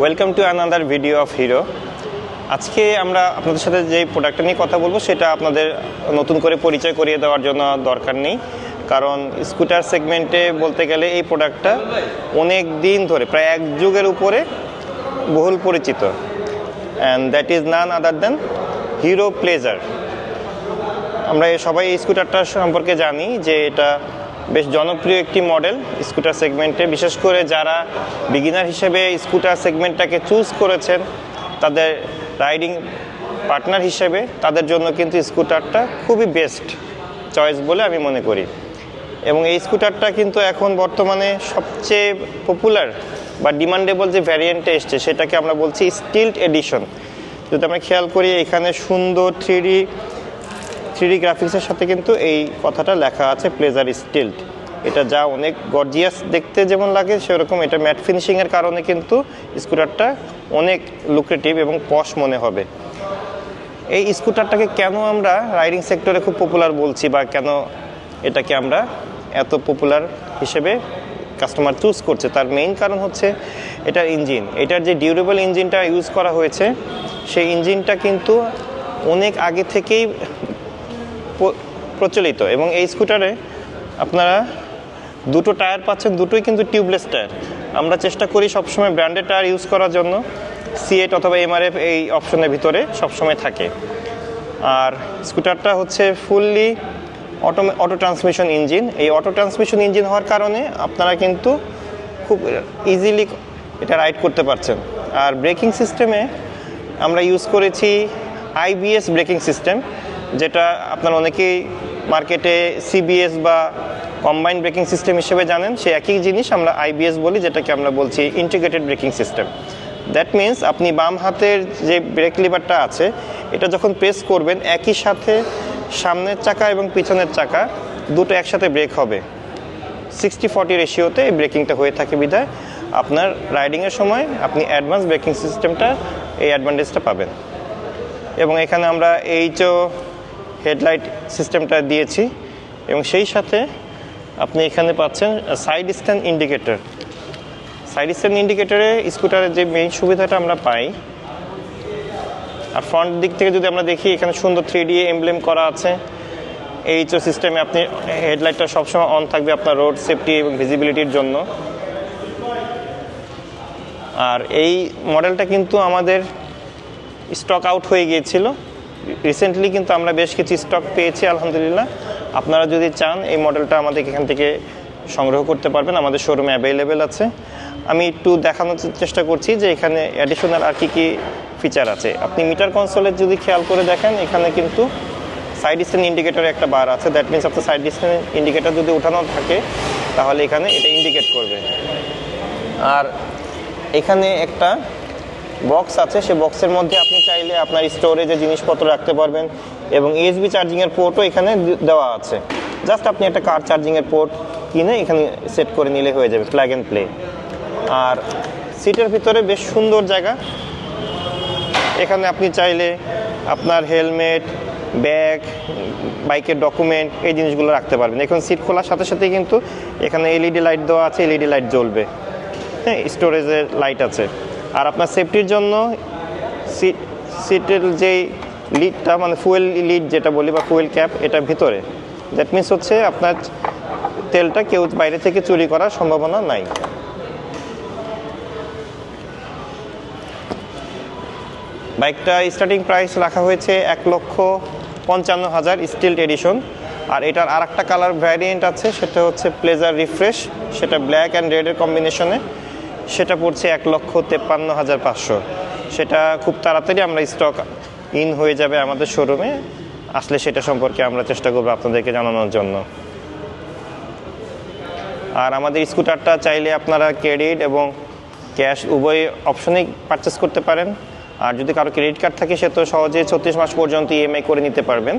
Welcome to another video of Hero আজকে আমরা আপনাদের সাথে যে প্রোডাক্টটা নিয়ে কথা বলব, সেটা আপনাদের নতুন করে পরিচয় করিয়ে দেওয়ার জন্য দরকার নেই। কারণ স্কুটার সেগমেন্টে বলতে গেলে এই প্রোডাক্টটা অনেক দিন ধরে, প্রায় এক যুগের উপরে বহুল পরিচিত। And that is none other than Hero Pleasure আমরা সবাই স্কুটারটা সম্পর্কে জানি যে এটা বেশ জনপ্রিয় একটি মডেল স্কুটার সেগমেন্টে। বিশেষ করে যারা বিগিনার হিসেবে স্কুটার সেগমেন্টটাকে চুজ করেছেন, তাদের রাইডিং পার্টনার হিসেবে তাদের জন্য কিন্তু স্কুটারটা খুবই বেস্ট চয়েস বলে আমি মনে করি। এবং এই স্কুটারটা কিন্তু এখন বর্তমানে সবচেয়ে পপুলার বা ডিমান্ডেবল যে ভ্যারিয়েন্টে এসছে, সেটাকে আমরা বলছি স্টিল্ড এডিশন যদি আমরা খেয়াল করি, এখানে সুন্দর থ্রি থ্রি গ্রাফিক্সের সাথে কিন্তু এই কথাটা লেখা আছে প্লেজার স্টিল্ড এটা যা অনেক গর্জিয়াস দেখতে যেমন লাগে, সেরকম এটা ম্যাট ফিনিশিংয়ের কারণে কিন্তু স্কুটারটা অনেক লুক্রেটিভ এবং পশ মনে হবে। এই স্কুটারটাকে কেন আমরা রাইডিং সেক্টরে খুব পপুলার বলছি বা কেন এটাকে আমরা এত পপুলার হিসেবে কাস্টমার চুজ করছে, তার মেইন কারণ হচ্ছে এটার ইঞ্জিন এটার যে ডিউরেবল ইঞ্জিনটা ইউজ করা হয়েছে, সেই ইঞ্জিনটা কিন্তু অনেক আগে থেকেই প্রচলিত এবং এই স্কুটারে আপনারা দুটো টায়ার পাচ্ছেন, দুটোই কিন্তু টিউবলেস টায়ার। আমরা চেষ্টা করি সবসময় ব্র্যান্ডেড টায়ার ইউজ করার জন্য। সিএট অথবা এমআরএফ এই অপশনের ভিতরে সবসময় থাকে। আর স্কুটারটা হচ্ছে fully auto auto transmission engine এই অটো ট্রান্সমিশন ইঞ্জিন হওয়ার কারণে আপনারা কিন্তু খুব ইজিলি এটা রাইড করতে পারছেন। আর ব্রেকিং সিস্টেমে আমরা ইউজ করেছি আইবিএস ব্রেকিং সিস্টেম যেটা আপনার অনেকেই মার্কেটে সিবিএস বা কম্বাইন ব্রেকিং সিস্টেম হিসেবে জানেন সে একই জিনিস আমরা আইবিএস বলি, যেটাকে আমরা বলছি integrated braking system that means আপনি বাম হাতের যে ব্রেক লিভারটা আছে, এটা যখন প্রেস করবেন, একই সাথে সামনের চাকা এবং পিছনের চাকা দুটো একসাথে ব্রেক হবে। সিক্সটি ফর্টি রেশিওতে এই ব্রেকিংটা হয়ে থাকে বিধায় আপনার রাইডিংয়ের সময় আপনি অ্যাডভান্স ব্রেকিং সিস্টেমটা এই অ্যাডভান্টেজটা পাবেন। এবং এখানে আমরা এইচও হেডলাইট সিস্টেমটা দিয়েছি এবং সেই সাথে আপনি এখানে পাচ্ছেন side stand indicator side stand ইন্ডিকেটরে স্কুটারের যে মেইন সুবিধাটা আমরা পাই, আর ফ্রন্ট দিক থেকে যদি আমরা দেখি, এখানে সুন্দর থ্রি ডি এমব্লেম করা আছে। এইচও সিস্টেমে আপনি হেডলাইটটা সবসময় অন থাকবে আপনার রোড সেফটি এবং ভিজিবিলিটির জন্য। আর এই মডেলটা কিন্তু আমাদের স্টক আউট হয়ে গিয়েছিল। রিসেন্টলি কিন্তু আমরা বেশ কিছু স্টক পেয়েছি, আলহামদুলিল্লাহ। আপনারা যদি চান, এই মডেলটা আমাদের এখান থেকে সংগ্রহ করতে পারবেন, আমাদের শোরুমে অ্যাভেলেবেল আছে। আমি একটু দেখানোর চেষ্টা করছি যে এখানে অ্যাডিশনাল আর কী কী ফিচার আছে। আপনি মিটার কনসোলের যদি খেয়াল করে দেখেন, এখানে কিন্তু সাইড স্ট্যান্ড ইন্ডিকেটরে একটা বার আছে। দ্যাট মিনস আপনার সাইড স্ট্যান্ড ইন্ডিকেটর যদি উঠানো থাকে, তাহলে এখানে এটা ইন্ডিকেট করবে। আর এখানে একটা বক্স আছে, সে বক্সের মধ্যে আপনি চাইলে আপনার স্টোরেজে জিনিসপত্র রাখতে পারবেন এবং ইউএসবি চার্জিংয়ের পোর্টও এখানে দেওয়া আছে। জাস্ট আপনি একটা কার চার্জিংয়ের পোর্ট কিনে এখানে সেট করে নিলে হয়ে যাবে প্লাগ অ্যান্ড প্লে আর সিটের ভিতরে বেশ সুন্দর জায়গা। এখানে আপনি চাইলে আপনার হেলমেট ব্যাগ বাইকের ডকুমেন্ট এই জিনিসগুলো রাখতে পারবেন। এখন সিট খোলার সাথে সাথে কিন্তু এখানে এলইডি লাইট দেওয়া আছে এলইডি লাইট জ্বলবে। হ্যাঁ স্টোরেজের লাইট আছে। আর আপনার সেফটির জন্য সিট সিটের যেই লিডটা মানে ফুয়েল লিড যেটা বলি বা ফুয়েল ক্যাপ এটা ভিতরে। দ্যাট মিনস হচ্ছে আপনার তেলটা কেউ বাইরে থেকে চুরি করার সম্ভাবনা নাই। বাইকটা স্টার্টিং প্রাইস রাখা হয়েছে এক লক্ষ পঞ্চান্ন হাজার স্টিল এডিশন আর এটার আর একটা কালার ভ্যারিয়েন্ট আছে, সেটা হচ্ছে প্লেজার রিফ্রেশ সেটা ব্ল্যাক অ্যান্ড রেডের কম্বিনেশনে সেটা পড়ছে এক লক্ষ তেপ্পান্ন হাজার পাঁচশো। সেটা খুব তাড়াতাড়ি আমরা স্টক ইন হয়ে যাবে আমাদের শোরুমে আসলে সেটা সম্পর্কে আমরা চেষ্টা করব আপনাদেরকে জানানোর জন্য। আর আমাদের স্কুটারটা চাইলে আপনারা ক্রেডিট এবং ক্যাশ উভয় অপশনেই পারচেস করতে পারেন। আর যদি কারও ক্রেডিট কার্ড থাকে, সে তো সহজে ছত্রিশ মাস পর্যন্ত ইএমআই করে নিতে পারবেন।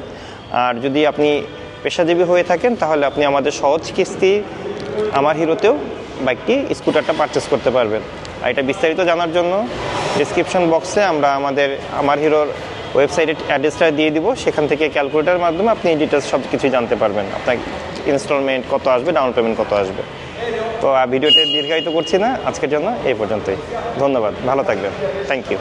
আর যদি আপনি পেশাজীবী হয়ে থাকেন, তাহলে আপনি আমাদের সহজ কিস্তি আমার হিরোতেও বাইকটি স্কুটারটা পারচেস করতে পারবেন। আর এটা বিস্তারিত জানার জন্য ডিসক্রিপশন বক্সে আমরা আমাদের, আমার হিরোর ওয়েবসাইটের অ্যাড্রেসটা দিয়ে দিব। সেখান থেকে ক্যালকুলেটারের মাধ্যমে আপনি ডিটেলস সব কিছুই জানতে পারবেন। আপনার ইনস্টলমেন্ট কত আসবে ডাউন পেমেন্ট কত আসবে। তো ভিডিওটি দীর্ঘায়িত করছি না। আজকের জন্য এই পর্যন্তই। ধন্যবাদ। ভালো থাকবেন। Thank you